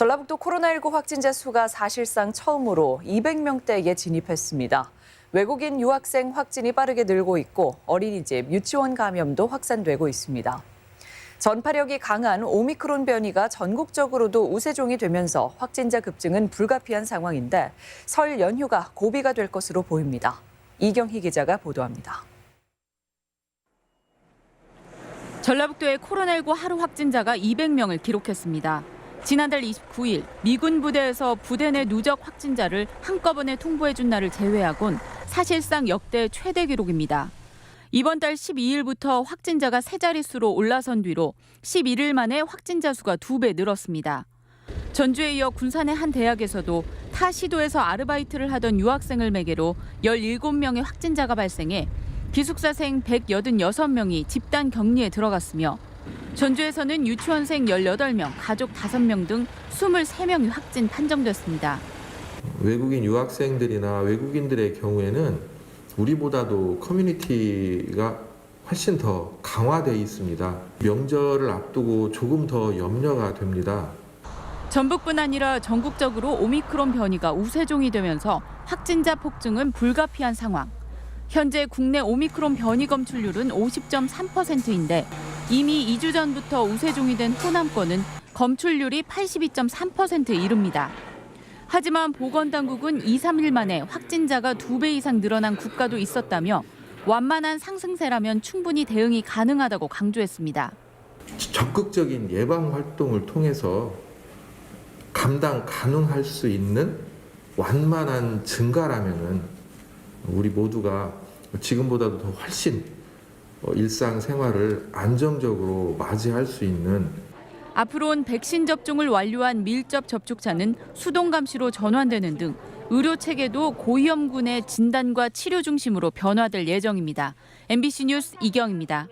전라북도 코로나19 확진자 수가 사실상 처음으로 200명대에 진입했습니다. 외국인 유학생 확진이 빠르게 늘고 있고 어린이집, 유치원 감염도 확산되고 있습니다. 전파력이 강한 오미크론 변이가 전국적으로도 우세종이 되면서 확진자 급증은 불가피한 상황인데 설 연휴가 고비가 될 것으로 보입니다. 이경희 기자가 보도합니다. 전라북도의 코로나19 하루 확진자가 200명을 기록했습니다. 지난달 29일 미군 부대에서 부대 내 누적 확진자를 한꺼번에 통보해준 날을 제외하곤 사실상 역대 최대 기록입니다. 이번 달 12일부터 확진자가 세 자릿수로 올라선 뒤로 11일 만에 확진자 수가 두 배 늘었습니다. 전주에 이어 군산의 한 대학에서도 타 시도에서 아르바이트를 하던 유학생을 매개로 17명의 확진자가 발생해 기숙사생 186명이 집단 격리에 들어갔으며 전주에서는 유치원생 18명, 가족 5명 등 23명이 확진 판정됐습니다. 외국인 유학생들이나 외국인들의 경우에는 우리보다도 커뮤니티가 훨씬 더 강화되어 있습니다. 명절을 앞두고 조금 더 염려가 됩니다. 전북뿐 아니라 전국적으로 오미크론 변이가 우세종이 되면서 확진자 폭증은 불가피한 상황. 현재 국내 오미크론 변이 검출률은 50.3%인데 이미 2주 전부터 우세종이 된 호남권은 검출률이 82.3%에 이릅니다. 하지만 보건당국은 2, 3일 만에 확진자가 두배 이상 늘어난 국가도 있었다며 완만한 상승세라면 충분히 대응이 가능하다고 강조했습니다. 적극적인 예방 활동을 통해서 감당 가능할 수 있는 완만한 증가라면은 우리 모두가 지금보다도 더 훨씬 어, 일상생활을 안정적으로 맞이할 수 있는 앞으로는 백신 접종을 완료한 밀접 접촉자는 수동 감시로 전환되는 등 의료 체계도 고위험군의 진단과 치료 중심으로 변화될 예정입니다. MBC 뉴스 이경입니다.